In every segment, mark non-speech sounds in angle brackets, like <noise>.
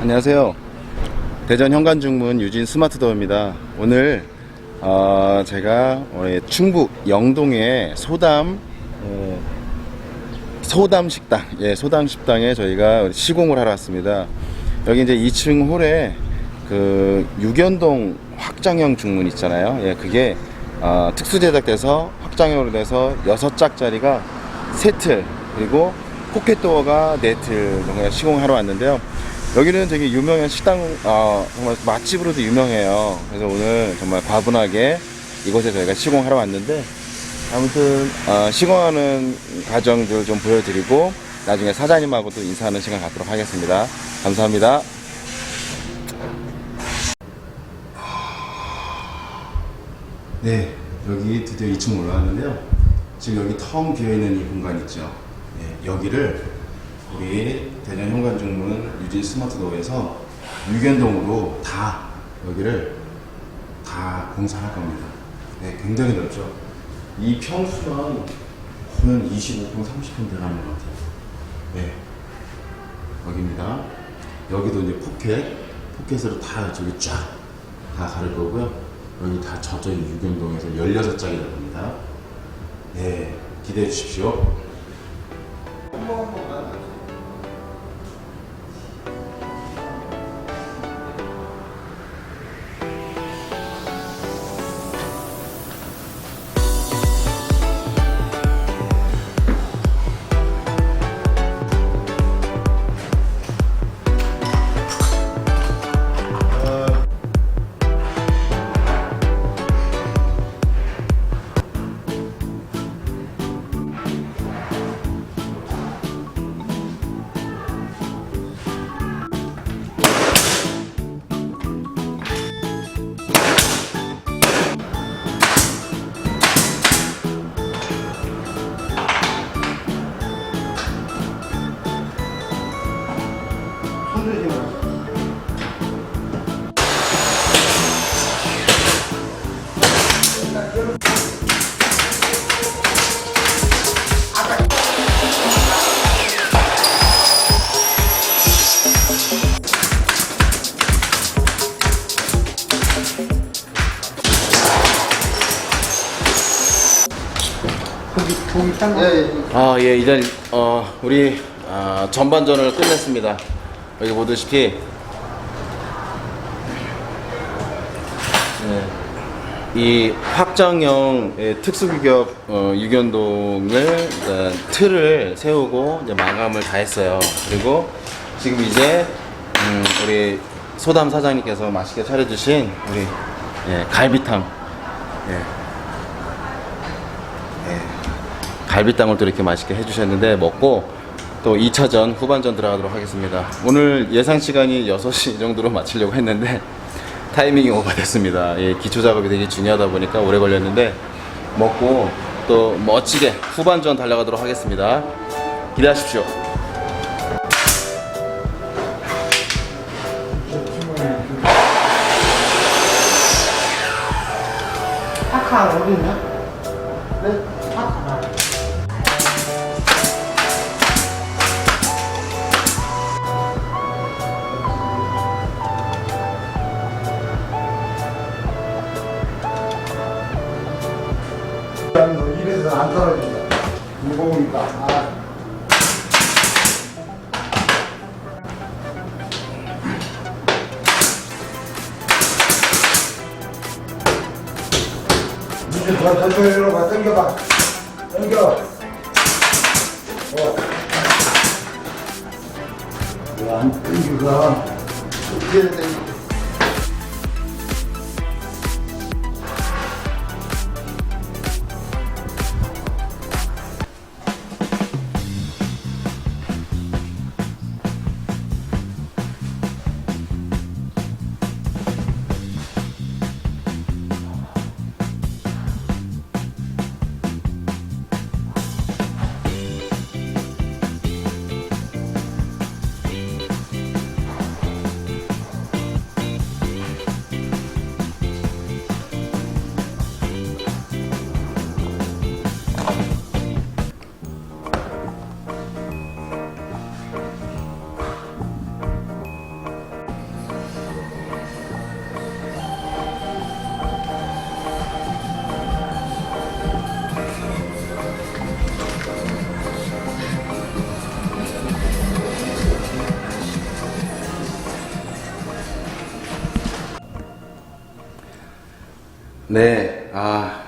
안녕하세요. 대전 현관중문 유진 스마트도어입니다. 오늘 어, 제가 우리 충북 영동의 소담 어, 소담 식당, 예, 소담 식당에 저희가 시공을 하러 왔습니다. 여기 이제 2층 홀에 그 유견동 확장형 중문 있잖아요. 예, 그게 어, 특수 제작돼서 확장형으로 돼서 6짝짜리가 세틀 그리고 포켓도어가 네틀 시공하러 왔는데요. 여기는 되게 유명한 식당, 어, 정말 맛집으로도 유명해요. 그래서 오늘 정말 과분하게 이곳에 저희가 시공하러 왔는데 아무튼 어, 시공하는 과정들 좀 보여드리고 나중에 사장님하고도 인사하는 시간 갖도록 하겠습니다. 감사합니다. 네, 여기 드디어 2층 올라왔는데요. 지금 여기 텅 비어 있는 이 공간 있죠. 네, 여기를 우리 대전 현관중문 유진 스마트도어에서 유견동으로 다 여기를 다 공사할 겁니다. 네, 굉장히 넓죠. 이 평수가 거의 25평, 30평 되가는 것 같아요. 네, 여기입니다. 여기도 이제 포켓, 포켓으로 다 저기 쫙 다 가를 거고요. 여기 다 저쪽에 유견동에서 16장이라고 합니다. 네, 기대해 주십시오. 아, 예, 이제 어, 우리 아, 전반전을 끝냈습니다. 여기 보듯이 네, 이 확장형 의 특수규격 어, 유견동을 틀을 세우고 이제 마감을 다 했어요. 그리고 지금 이제 음, 우리 소담 사장님께서 맛있게 차려주신 우리 예, 갈비탕. 예, 갈비탕을 또 이렇게 맛있게 해주셨는데 먹고 또 2차전 후반전 들어가도록 하겠습니다. 오늘 예상 시간이 6시 정도로 마치려고 했는데 타이밍이 오버됐습니다. 예, 기초 작업이 되게 중요하다 보니까 오래 걸렸는데 먹고 또 멋지게 후반전 달려가도록 하겠습니다. 기대하십시오. 파카 어디 있냐? 네? 안 떨어진다. 무거우니까. 아. 이제 더 천천히 일어나 당겨봐 당겨 어. 왜안 당기가 어떻게 당겨 네, 아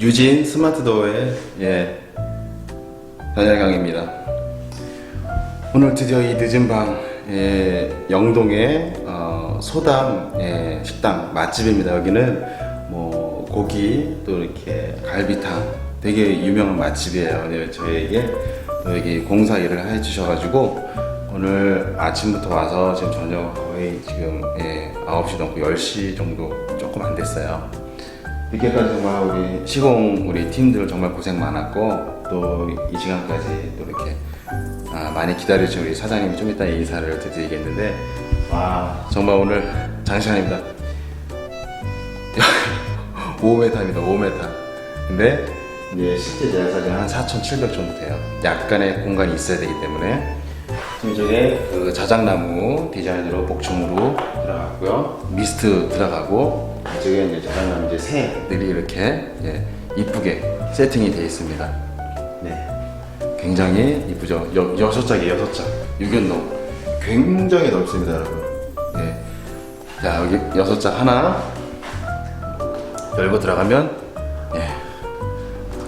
유진 스마트 도어의 예 전열강입니다. 오늘 드디어 이 늦은 밤 예, 영동의 어, 소담 예, 식당 맛집입니다. 여기는 뭐 고기 또 이렇게 갈비탕 되게 유명한 맛집이에요. 네, 저희에게 또 여기 공사 일을 해주셔가지고 오늘 아침부터 와서 지금 저녁 거의 지금 예, 9시 넘고 10시 정도 조금 안 됐어요. 이렇게까지 정말 우리 시공 우리 팀들 정말 고생 많았고 또 이 시간까지 또 이렇게 아, 많이 기다려주신 우리 사장님이 좀 이따 인사를 드리겠는데 와 정말 오늘 장시간입니다. <laughs> 5m입니다 5m 근데 이제 실제 제작 사진은 한 4,700 정도 돼요. 약간의 공간이 있어야 되기 때문에 저게 그 자작나무 디자인으로 복층으로 들어갔고요. 미스트 들어가고 이쪽에 이제 자작나무 이제 새들이 이렇게 예, 이쁘게 세팅이 되어 있습니다. 네. 굉장히 이쁘죠. 여, 여섯 짝이에요 여섯 짝. 유견동 굉장히 넓습니다 여러분. 네. 자 여기 여섯 짝 하나 열고 들어가면 예.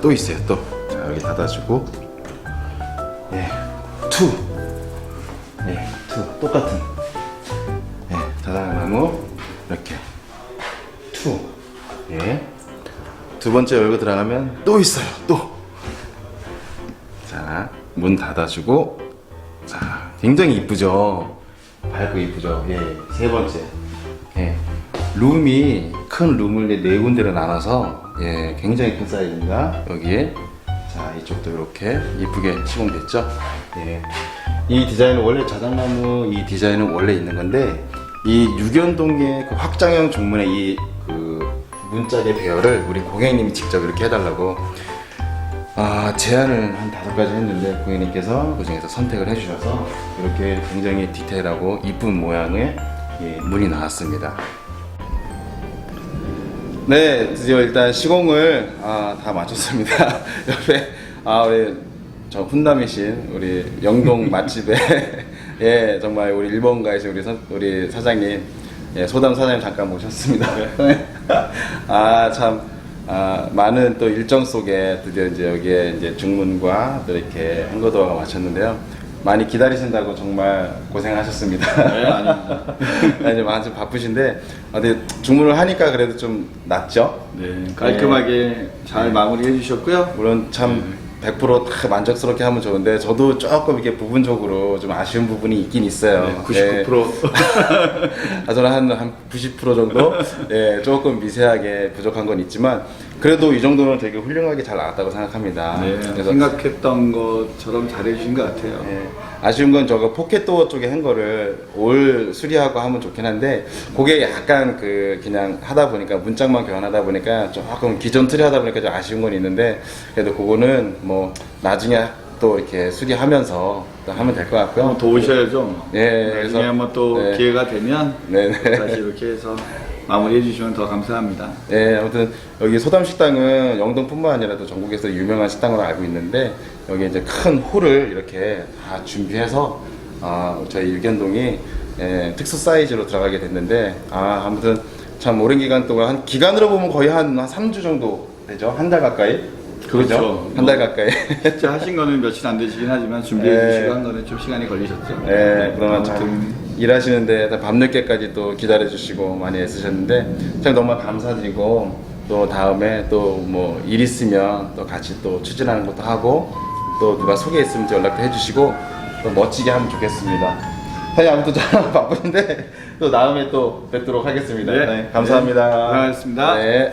또 있어요 또. 자 여기 닫아주고. 예. 투 예, 투 똑같은. 예, 자작나무 이렇게. 투. 예. 두 번째 열고 들어가면 또 있어요 또. 자, 문 닫아주고. 자, 굉장히 이쁘죠? 밝고 이쁘죠? 예, 세 번째. 예, 룸이 큰 룸을 네 군데로 나눠서 예, 굉장히 큰 사이즈입니다. 여기에. 자 이쪽도 이렇게 이쁘게 시공됐죠? 예. 이 디자인은 원래 자작나무 이 디자인은 원래 있는 건데 이 유견동의 그 확장형 중문의 이 그 문짝의 배열을 우리 고객님이 직접 이렇게 해달라고 아 제안을 한 다섯 가지 했는데 고객님께서 그 중에서 선택을 해주셔서 이렇게 굉장히 디테일하고 이쁜 모양의 예, 문이 나왔습니다. 네, 드디어 일단 시공을 아, 다 마쳤습니다. <laughs> 옆에 아 우리 저 훈남이신 우리 영동 맛집에 <laughs> 예 정말 우리 일본 가이신 우리 선, 우리 사장님 예 소담 사장님 잠깐 모셨습니다. <laughs> 아참 아, 많은 또 일정 속에 드디어 이제 여기에 이제 중문과 또 이렇게 한거도가 마쳤는데요. 많이 기다리신다고 정말 고생하셨습니다. 네, 아닙니다. <laughs> 아니, 많이 바쁘신데, 아, 근데 중문을 하니까 그래도 좀 낫죠? 네, 깔끔하게 잘 마무리해 주셨고요. 물론 참 100%다 만족스럽게 하면 좋은데, 저도 조금 이렇게 부분적으로 좀 아쉬운 부분이 있긴 있어요. 네, 99%. <laughs> 아, 저는 한, 한 90% 정도? 예, 조금 미세하게 부족한 건 있지만, 그래도 이 정도는 되게 훌륭하게 잘 나왔다고 생각합니다. 네, 그래서 생각했던 것처럼 잘해 주신 것 같아요. 예, 아쉬운 건 저거 포켓도어 쪽에 한 거를 올 수리하고 하면 좋긴 한데 그게 약간 그 그냥 하다 보니까 문짝만 교환하다 보니까 조금 기존 틀이 하다 보니까 좀 아쉬운 건 있는데 그래도 그거는 뭐 나중에 또 이렇게 수리하면서 또 하면 될 것 같고요. 한번 더 오셔야죠. 예, 나중에 그래서- 한번 또 네. 기회가 되면 네 네. 다시 이렇게 해서 마무리해 주시면 더 감사합니다. 네, 아무튼 여기 소담 식당은 영동뿐만 아니라 또 전국에서 유명한 식당으로 알고 있는데 여기 이제 큰 홀을 이렇게 다 준비해서 아, 저희 유견동이 예, 특수 사이즈로 들어가게 됐는데 아, 아무튼 참 오랜 기간 동안 한 기간으로 보면 거의 한, 한 3주 정도 되죠? 한 달 가까이? 그렇죠. 한 달 가까이. 실제 하신 거는 며칠 안 되시긴 하지만 준비해 네. 주시고 한 거는 좀 시간이 걸리셨죠. 네, 아무튼 참 일하시는데 밤늦게까지 또 기다려주시고 많이 애쓰셨는데 참 정말 감사드리고 또 다음에 또 뭐 일 있으면 또 같이 또 추진하는 것도 하고 또 누가 소개 있으면 또 연락도 해주시고 또 멋지게 하면 좋겠습니다. 사장님 아무튼 저 <laughs> 바쁘신데 또 다음에 또 뵙도록 하겠습니다. 네. 감사합니다. 네, 고생하셨습니다. 네.